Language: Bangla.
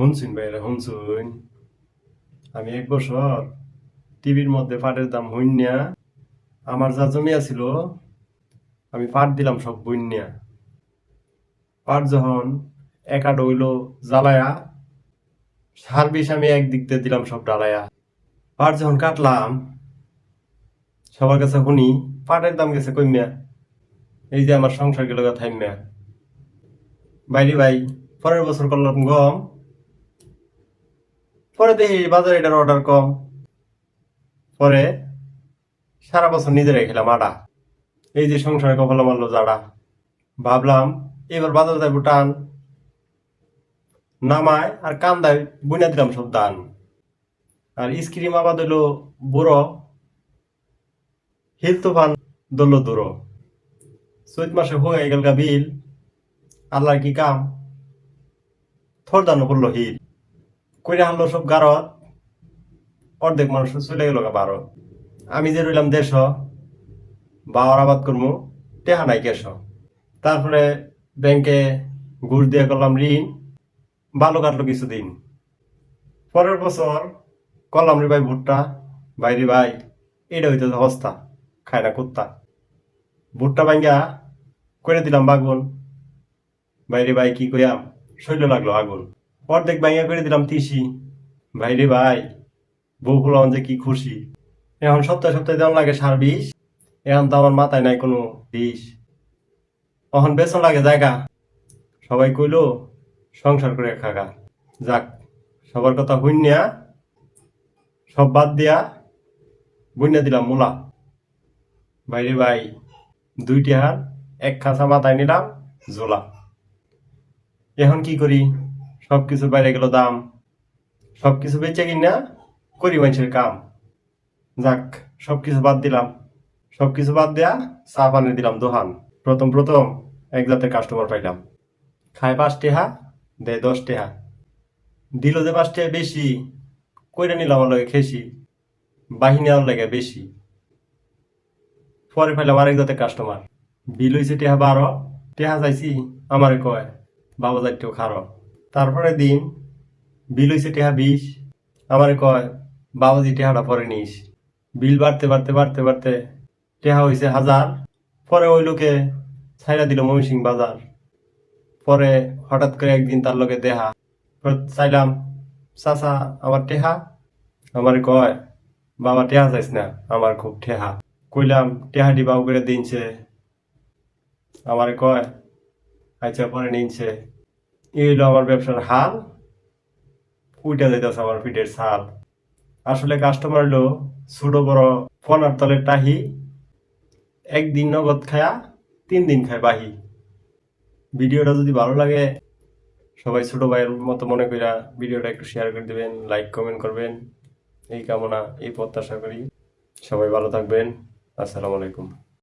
শুনছুন ভাইরা শুনছুন আমি এক বছর টিভির মধ্যে পাটের দাম হইনিয়া আমার যা জমি আছিল, আমি পাট দিলাম সব বইনিয়া পাট যখন একা ডইল জ্বালায়া সার বিষ আমি একদিক দিয়ে দিলাম সব ডালায়া পাট যখন কাটলাম, সবার কাছে শুনি পাটের দাম গেছে কইমিয়া এই যে আমার সংসার গেল থাইমিয়া বাইরে ভাই, পরের বছর করলাম গম। পরে দেখি বাজারে এটার অর্ডার কম। পরে সারা বছর নিজেরাই খেলাম আডা। এই যে সংসারে কপালা মারলো জাডা ভাবলাম, এবার বাজারে যাইব টান। নামায় আর কান্দায় বুনা দিলাম সব দান। আর স্ক্রিম আবাদ হইল বুড়ো। হিল তুফান দল দূর। চৈত মাসে হয়ে গেল বিল। আল্লাহর কি কাম? থর দানো করল হিল। কইরা হারলো সব গারত অর্ধেক মানুষ চলে গেল ভারত আমি যে রইলাম দেশ বাবার আবাদ করব টেহা নাই কেশ। তারপরে ব্যাংকে ঘুষ দিয়ে করলাম ঋণ, ভালো কাটলো কিছুদিন। পরের বছর করলাম রে ভাই ভুট্টা। বাইরে ভাই এটা হইতে অবস্থা খায় না কুত্তা। ভুট্টা ভাঙ্গা করে দিলাম বাগুন। বাইরে ভাই, কি কইয়াম শৈল লাগল আগুন। অর্ধেক ভাঙ্গা করে দিলাম তিসি। বাইরে ভাই, বউ ফুলাম যে কি খুশি। এখন সপ্তাহে সপ্তাহে দেওয়া লাগে সার বিষ, এখন তো আমার মাথায় নাই কোনো বিষ। এখন বেতন লাগে জায়গা। সবাই কইলো, সংসার করে খাগা যাক, সবার কথা হইনিয়া সব বাদ দিয়া বইনা দিলাম মোলা। বাইরে ভাই, দুইটি হার, এক খাঁচা মাথায় নিলাম জোলা এখন কি করি? সব কিছু বাইরে গেল দাম। সব কিছু বেচে কিনা করি মানুষের কাম। যাক সব কিছু বাদ দিলাম। সব কিছু বাদ দেয়া চা পানি দিলাম দোহান। প্রথম প্রথম এক জাতের কাস্টমার পাইলাম। খায় পাঁচ টেহা, দেয় দশ টেহা। দিল যে পাঁচ টেহা বেশি, কইরা নিলাম আমার লাগে খেসি বাহিনী আমার লাগে বেশি। পরে পাইলাম আরেক জাতের কাস্টমার বিল হয়েছে টেহা বারো। টেহা চাইছি, আমারে কয়, বাবা যাইতেও খারো। তারপরে দিন বিল হয়েছে টেহা বিষ আমারে কয়, বাবাজি টেহাটা পরে নিস। বিল বাড়তে বাড়তে বাড়তে বাড়তে টেহা হয়েছে হাজার। পরে ওই লোকে ছাইরা দিল ময়মনসিং বাজার। পরে হঠাৎ করে একদিন তার লোকে দেহা চাইলাম, চাচা, আমার টেহা? আমার কয়, বাবা, টেহা চাইস না, আমার খুব ঠেহা কইলাম টেহা ডিবাও করে দিনছে। আমার কয় আচ্ছা পরে নিনছে। এই হইল আমার ব্যবসার হাল। উইটা যাইতেছে আমার পিঠের ছাল। আসলে কাস্টমার হলো ছোট, বড় ফোনার তলে টাহি। একদিন নগদ খায়া তিন দিন খায় বাহি। ভিডিওটা যদি ভালো লাগে, সবাই ছোট ভাইয়ের মতো মনে কইরা ভিডিওটা একটু শেয়ার করে দিবেন লাইক কমেন্ট করবেন। এই কামনা, এই প্রত্যাশা করি। সবাই ভালো থাকবেন। আসসালামু আলাইকুম।